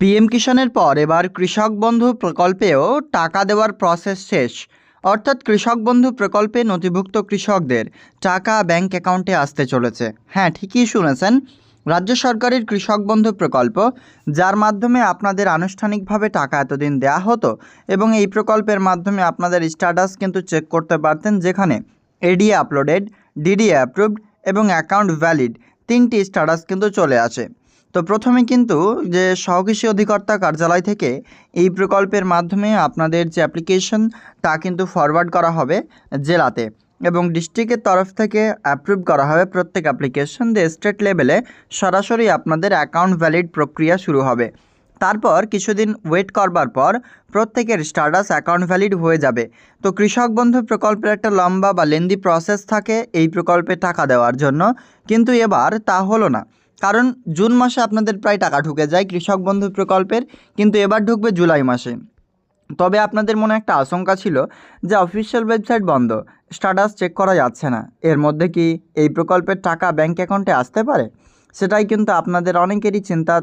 PM কিষাণের পর এবার কৃষক বন্ধু প্রকল্পেও টাকা দেওয়ার প্রসেস শেষ। অর্থাৎ কৃষক বন্ধু প্রকল্পে নথিভুক্ত কৃষকদের টাকা ব্যাংক অ্যাকাউন্টে আসতে চলেছে। হ্যাঁ ঠিকই শুনেছেন। রাজ্য সরকারের কৃষক বন্ধু প্রকল্প, যার মাধ্যমে আপনাদের আনুষ্ঠানিকভাবে টাকা এতদিন দেওয়া হতো এবং এই প্রকল্পের মাধ্যমে আপনাদের স্ট্যাটাস কিন্তু চেক করতে পারতেন, যেখানে এডিএ আপলোডেড ডিডিএ অ্যাপ্রুভড এবং অ্যাকাউন্ট ভ্যালিড তিনটি স্ট্যাটাস কিন্তু চলে আসে। তো প্রথমে কিন্তু যে সহকৃষি অধিকর্তা কার্যালয় থেকে এই প্রকল্পের মাধ্যমে আপনাদের যে অ্যাপ্লিকেশন তা কিন্তু ফরওয়ার্ড করা হবে জেলাতে এবং ডিস্ট্রিক্টের তরফ থেকে অ্যাপ্রুভ করা হবে প্রত্যেক অ্যাপ্লিকেশন দিয়ে স্টেট লেভেলে সরাসরি আপনাদের অ্যাকাউন্ট ভ্যালিড প্রক্রিয়া শুরু হবে। তারপর কিছুদিন ওয়েট করবার পর প্রত্যেকের স্টাটাস অ্যাকাউন্ট ভ্যালিড হয়ে যাবে। তো কৃষক বন্ধু প্রকল্পের একটা লম্বা বা লেন্দি প্রসেস থাকে এই প্রকল্পে টাকা দেওয়ার জন্য। কিন্তু এবার তা হলো না। কারণ জুন মাসে আপনাদের প্রায় টাকা ঢুকে যায় কৃষক বন্ধু প্রকল্পের, কিন্তু এবার ঢুকবে জুলাই মাসে। তবে আপনাদের মনে একটা আশঙ্কা ছিল যে অফিসিয়াল ওয়েবসাইট বন্ধ, স্ট্যাটাস চেক করা যাচ্ছে না। এর মধ্যে কি এই প্রকল্পের টাকা ব্যাঙ্ক অ্যাকাউন্টে আসতে পারে? সেটাই কিন্তু আপনাদের অনেকেরই চিন্তা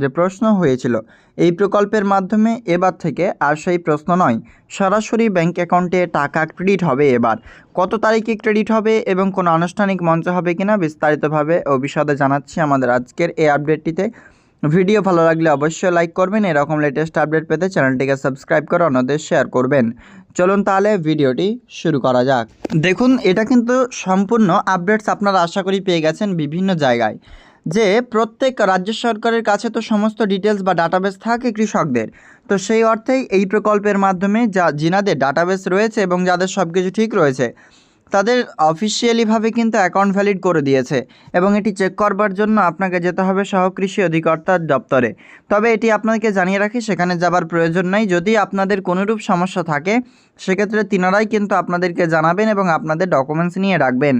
যে প্রশ্ন হয়েছিল, এই প্রকল্পের মাধ্যমে এবার থেকে আর সেই প্রশ্ন নয়। সরাসরি ব্যাংক অ্যাকাউন্টে টাকা ক্রেডিট হবে এবার। কত তারিখে ক্রেডিট হবে এবং কোনো আনুষ্ঠানিক মঞ্চ হবে কিনা বিস্তারিতভাবে ও বিশদে জানাচ্ছি আমাদের আজকের এই আপডেটটিতে। ভিডিও ভালো লাগলে অবশ্যই লাইক করবেন, এরকম লেটেস্ট আপডেট পেতে চ্যানেলটিকে সাবস্ক্রাইব করে অন্যদের শেয়ার করবেন। চলুন তাহলে ভিডিওটি শুরু করা যাক। দেখুন, এটা কিন্তু সম্পূর্ণ আপডেটস আপনারা আশা করি পেয়ে গেছেন বিভিন্ন জায়গায়। যে প্রত্যেক রাজ্য সরকারের কাছে তো সমস্ত ডিটেলস বা ডাটাবেস থাকে কৃষকদের। তো সেই অর্থেই এই প্রকল্পের মাধ্যমে যা জিনাদের ডাটাবেস রয়েছে এবং যাদের সব কিছু ঠিক রয়েছে তাদের অফিসিয়ালিভাবে কিন্তু অ্যাকাউন্ট ভ্যালিড করে দিয়েছে এবং এটি চেক করবার জন্য আপনাকে যেতে হবে সহকৃষি অধিকর্তার দপ্তরে। তবে এটি আপনাকে জানিয়ে রাখি, সেখানে যাবার প্রয়োজন নেই। যদি আপনাদের কোনোরূপ সমস্যা থাকে, সেক্ষেত্রে তিনারাই কিন্তু আপনাদেরকে জানাবেন এবং আপনাদের ডকুমেন্টস নিয়ে রাখবেন।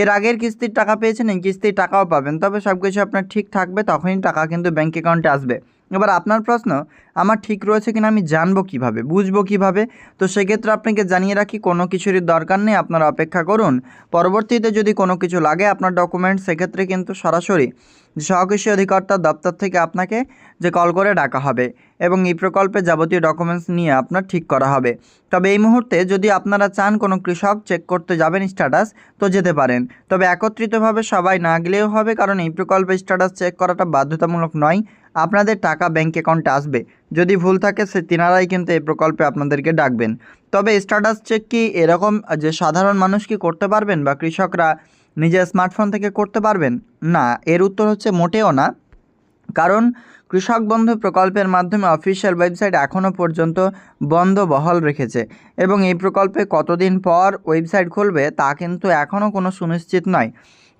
এর আগের কিস্তির টাকা পেয়েছেন, এই কিস্তির টাকাও পাবেন। তবে সব কিছু আপনার ঠিক থাকবে, তখনই টাকা কিন্তু ব্যাঙ্ক অ্যাকাউন্টে আসবে। এবার আপনার প্রশ্ন, আমার ঠিক রয়েছে কিনা আমি জানব কীভাবে, বুঝব কীভাবে? তো সেক্ষেত্রে আপনাকে জানিয়ে রাখি, কোনো কিছুরই দরকার নেই, আপনারা অপেক্ষা করুন। পরবর্তীতে যদি কোনো কিছু লাগে আপনার ডকুমেন্ট, সেক্ষেত্রে কিন্তু সরাসরি সহকৃষি অধিকর্তার দপ্তর থেকে আপনাকে যে কল করে ডাকা হবে এবং এই প্রকল্পে যাবতীয় ডকুমেন্টস নিয়ে আপনার ঠিক করা হবে। তবে এই মুহূর্তে যদি আপনারা চান কোনো কৃষক চেক করতে যাবেন স্ট্যাটাস, তো যেতে পারেন। তবে একত্রিতভাবে সবাই না গেলেও হবে, কারণ এই প্রকল্পে স্ট্যাটাস চেক করাটা বাধ্যতামূলক নয়। আপনাদের টাকা ব্যাঙ্ক অ্যাকাউন্টে আসবে। যদি ভুল থাকে, সে তিনারাই কিন্তু এই প্রকল্পে আপনাদেরকে ডাকবেন। তবে স্ট্যাটাস চেক কি এরকম যে সাধারণ মানুষ কি করতে পারবেন বা কৃষকরা নিজের স্মার্টফোন থেকে করতে পারবেন? না, এর উত্তর হচ্ছে মোটেও না। কারণ কৃষক বন্ধু প্রকল্পের মাধ্যমে অফিসিয়াল ওয়েবসাইট এখনও পর্যন্ত বন্ধ বহাল রেখেছে এবং এই প্রকল্পে কতদিন পর ওয়েবসাইট খুলবে তা কিন্তু এখনও কোনো সুনিশ্চিত নয়।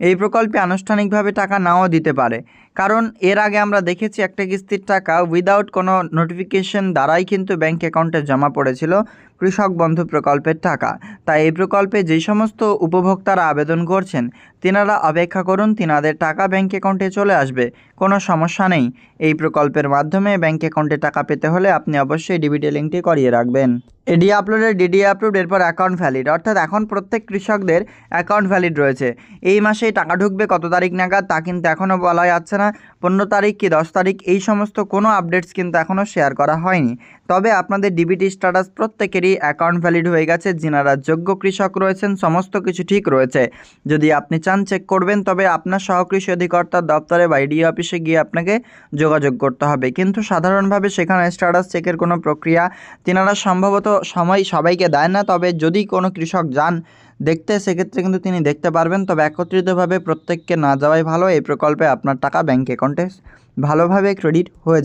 এই প্রকল্পে আনুষ্ঠানিকভাবে টাকা নাও দিতে পারে। কারণ এর আগে আমরা দেখেছি একটা কিস্তির টাকা উইদাউট কোনো নোটিফিকেশন দ্বারাই কিন্তু ব্যাঙ্ক অ্যাকাউন্টে জমা পড়েছিল কৃষক বন্ধু প্রকল্পের টাকা। তাই এই প্রকল্পে যেই সমস্ত উপভোক্তারা আবেদন করছেন, তিনারা অপেক্ষা করুন তিনাদের টাকা ব্যাঙ্ক অ্যাকাউন্টে চলে আসবে। কোনো সমস্যা নেই। এই প্রকল্পের মাধ্যমে ব্যাঙ্ক অ্যাকাউন্টে টাকা পেতে হলে আপনি অবশ্যই ডিবিটি লিঙ্কটি করিয়ে রাখবেন। এডি আপলোডের ডিডি আপলোড এরপর অ্যাকাউন্ট ভ্যালিড। অর্থাৎ এখন প্রত্যেক কৃষকদের অ্যাকাউন্ট ভ্যালিড রয়েছে। এই মাসেই টাকা ঢুকবে কত তারিখ নাগাদ তা কিন্তু এখনও বলা যাচ্ছে না। পনেরো তারিখ কি দশ তারিখ? এই সমস্ত কোনো আপডেটস কিন্তু এখনও শেয়ার করা হয়নি। তবে আপনাদের ডিবিটি স্ট্যাটাস প্রত্যেকেরই অ্যাকাউন্ট ভ্যালিড হয়ে গেছে, যিনারা যোগ্য কৃষক রয়েছেন, সমস্ত কিছু ঠিক রয়েছে। যদি আপনি চান চেক করবেন, তবে আপনার সহকৃষি অধিকর্তার দপ্তরে বা ইডি অফিসে গিয়ে আপনাকে যোগাযোগ করতে হবে। কিন্তু সাধারণভাবে সেখানে স্ট্যাটাস চেকের কোনো প্রক্রিয়া তিনারা সম্ভবত সময় সবাইকে দেয় না, তবে যদি কোনো কৃষক যান দেখতে, সেক্ষেত্রে কিন্তু তিনি দেখতে পারবেন। তবে একত্রিতভাবে প্রত্যেককে না যাওয়াই ভালো। এই প্রকল্পে আপনার টাকা ব্যাঙ্ক অ্যাকাউন্টে ভালোভাবে ক্রেডিট হয়ে যাবে।